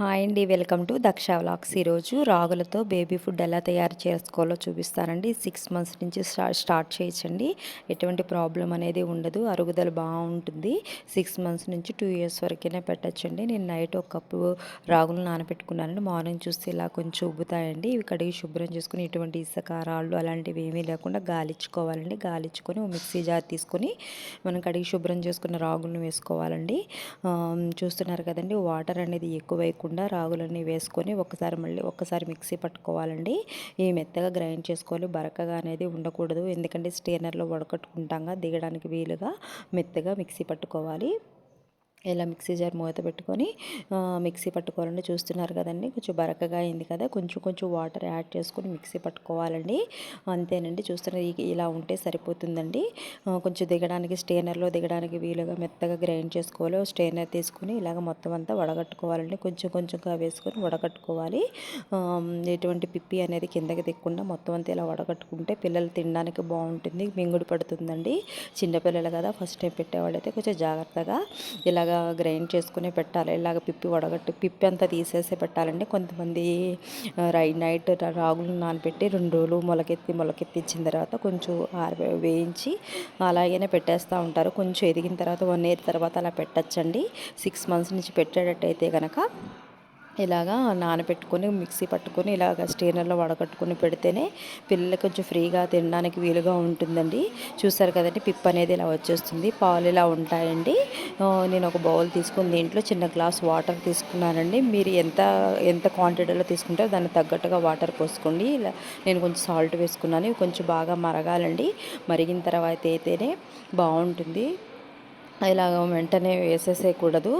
Hi అండి. Welcome to Daksha vlogs. ఈరోజు రాగులతో బేబీ ఫుడ్ ఎలా తయారు చేసుకోవాలో చూపిస్తానండి. సిక్స్ మంత్స్ నుంచి స్టార్ట్ చేయించండి ఎటువంటి ప్రాబ్లం అనేది ఉండదు. అరుగుదల బాగుంటుంది. సిక్స్ మంత్స్ నుంచి టూ ఇయర్స్ వరకైనా పెట్టచ్చండి. నేను నైట్ ఒక కప్పు రాగులు నానబెట్టుకున్నానండి. మార్నింగ్ చూస్తే ఇలా కొంచెం ఉబ్బుతాయండి. ఇవి కడిగి శుభ్రం చేసుకుని ఇటువంటి ఇసుక రాళ్ళు అలాంటివి ఏమీ లేకుండా గాలిచ్చుకోవాలండి. గాలిచ్చుకొని మిక్సీ జార్ తీసుకొని మనం కడిగి శుభ్రం చేసుకున్న రాగులను వేసుకోవాలండి. చూస్తున్నారు కదండి. వాటర్ అనేది ఎక్కువ లేకుండా రాగులన్నీ వేసుకొని ఒకసారి మళ్ళీ ఒక్కసారి మిక్సీ పట్టుకోవాలండి. ఈ మెత్తగా గ్రైండ్ చేసుకోవాలి. బరకగా అనేది ఉండకూడదు. ఎందుకంటే స్టేనర్లో వడకట్టుకుంటాం దిగడానికి వీలుగా మెత్తగా మిక్సీ పట్టుకోవాలి. ఇలా మిక్సీ జార్ మూత పెట్టుకొని మిక్సీ పట్టుకోవాలండి. చూస్తున్నారు కదండి కొంచెం బరకగా అయింది కదా కొంచెం కొంచెం వాటర్ యాడ్ చేసుకొని మిక్సీ పట్టుకోవాలండి. అంతేనండి చూస్తున్నారు ఇలా ఉంటే సరిపోతుందండి. కొంచెం దిగడానికి స్టేనర్లో దిగడానికి వీలుగా మెత్తగా గ్రైండ్ చేసుకోవాలి. స్టేనర్ తీసుకుని ఇలాగ మొత్తం అంతా వడగట్టుకోవాలండి. కొంచెం కొంచెంగా వేసుకొని వడగట్టుకోవాలి. ఎటువంటి పిప్పి అనేది కిందకి దిక్కుండా మొత్తం అంతా ఇలా వడగట్టుకుంటే పిల్లలు తినడానికి బాగుంటుంది మింగుడు పడుతుందండి. చిన్నపిల్లలు కదా ఫస్ట్ టైం పెట్టేవాళ్ళైతే కొంచెం జాగ్రత్తగా ఇలాగ ఇలాగా గ్రైండ్ చేసుకునే పెట్టాలి. ఇలాగ పిప్పి వడగట్టి పిప్పి అంతా తీసేసి పెట్టాలండి. కొంతమంది రై నైట్ రాగులు నానబెట్టి రెండు రోజులు మొలకెత్తి మొలకెత్తించిన తర్వాత కొంచెం ఆరి వేయించి అలాగనే పెట్టేస్తూ ఉంటారు. కొంచెం ఎదిగిన తర్వాత వన్ ఇయర్ తర్వాత అలా పెట్టచ్చండి. సిక్స్ మంత్స్ నుంచి పెట్టేటట్టయితే కనుక ఇలాగా నానబెట్టుకొని మిక్సీ పట్టుకొని ఇలాగ స్టేనర్లో వడకట్టుకొని పెడితేనే పిల్లలు కొంచెం ఫ్రీగా తినడానికి వీలుగా ఉంటుందండి. చూసారు కదండి పిప్ అనేది ఇలా వచ్చేస్తుంది. పాలు ఇలా ఉంటాయండి. నేను ఒక బౌల్ తీసుకుని దీంట్లో చిన్న గ్లాస్ వాటర్ తీసుకున్నానండి. మీరు ఎంత ఎంత క్వాంటిటీలో తీసుకుంటారో దానికి తగ్గట్టుగా వాటర్ పోసుకోండి. ఇలా నేను కొంచెం సాల్ట్ వేసుకున్నాను. కొంచెం బాగా మరగాలండి. మరిగిన తర్వాత అయితేనే బాగుంటుంది. ఇలాగ వెంటనే వేసేసేయకూడదు.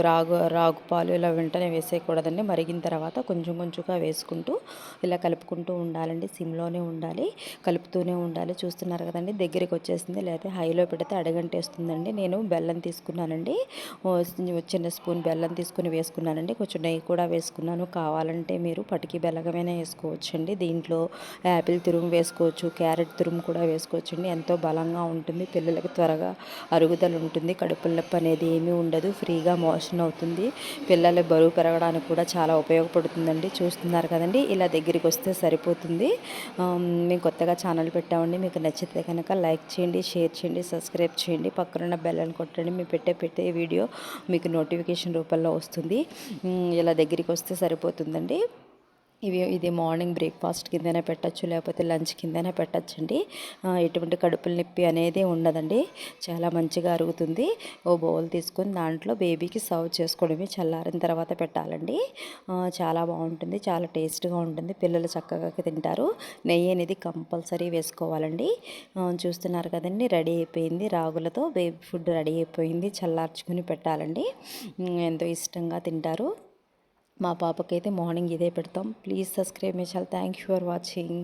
రాగు రాగు పాలు ఇలా వెంటనే వేసేయకూడదండి. మరిగిన తర్వాత కొంచెం కొంచెంగా వేసుకుంటూ ఇలా కలుపుకుంటూ ఉండాలండి. సిమ్లోనే ఉండాలి. కలుపుతూనే ఉండాలి. చూస్తున్నారు కదండి దగ్గరికి వచ్చేసింది. లేకపోతే హైలో పెడితే అడగంటేస్తుందండి. నేను బెల్లం తీసుకున్నానండి. చిన్న స్పూన్ బెల్లం తీసుకుని వేసుకున్నానండి. కొంచెం నెయ్యి కూడా వేసుకున్నాను. కావాలంటే మీరు పటికి బెల్లగమైనా వేసుకోవచ్చండి. దీంట్లో యాపిల్ తురుము వేసుకోవచ్చు. క్యారెట్ తురుము కూడా వేసుకోవచ్చండి. ఎంతో బలంగా ఉంటుంది. పిల్లలకి త్వరగా అరుగుదల ఉంటుంది. కడుపు నొప్పి అనేది ఏమీ ఉండదు. ఫ్రీగా మోషన్ అవుతుంది. పిల్లల బరువు పెరగడానికి కూడా చాలా ఉపయోగపడుతుందండి. చూస్తున్నారు కదండి. ఇలా దగ్గరికి వస్తే సరిపోతుంది. మేము కొత్తగా ఛానల్ పెట్టామండి. మీకు నచ్చితే కనుక లైక్ చేయండి షేర్ చేయండి సబ్స్క్రైబ్ చేయండి. పక్కనున్న బెల్లని కొట్టండి. మేము పెట్టే పెట్టే వీడియో మీకు నోటిఫికేషన్ రూపంలో వస్తుంది. ఇలా దగ్గరికి వస్తే సరిపోతుందండి. ఇవి ఇది మార్నింగ్ బ్రేక్ఫాస్ట్ కిందనే పెట్టచ్చు లేకపోతే లంచ్ కిందనే పెట్టచ్చండి. ఎటువంటి కడుపులు నొప్పి అనేది ఉండదండి. చాలా మంచిగా అరుగుతుంది. ఓ బౌల్ తీసుకొని దాంట్లో బేబీకి సర్వ్ చేసుకోవడమే చల్లారిన తర్వాత పెట్టాలండి. చాలా బాగుంటుంది చాలా టేస్ట్గా ఉంటుంది. పిల్లలు చక్కగా తింటారు. నెయ్యి అనేది కంపల్సరీ వేసుకోవాలండి. చూస్తున్నారు కదండి రెడీ అయిపోయింది రాగులతో. బేబీ ఫుడ్ రెడీ అయిపోయింది చల్లార్చుకుని పెట్టాలండి. ఎంతో ఇష్టంగా తింటారు. మా పాపకైతే మార్నింగ్ ఇదే పెడతాం. Please subscribe my channel. Thank you for watching.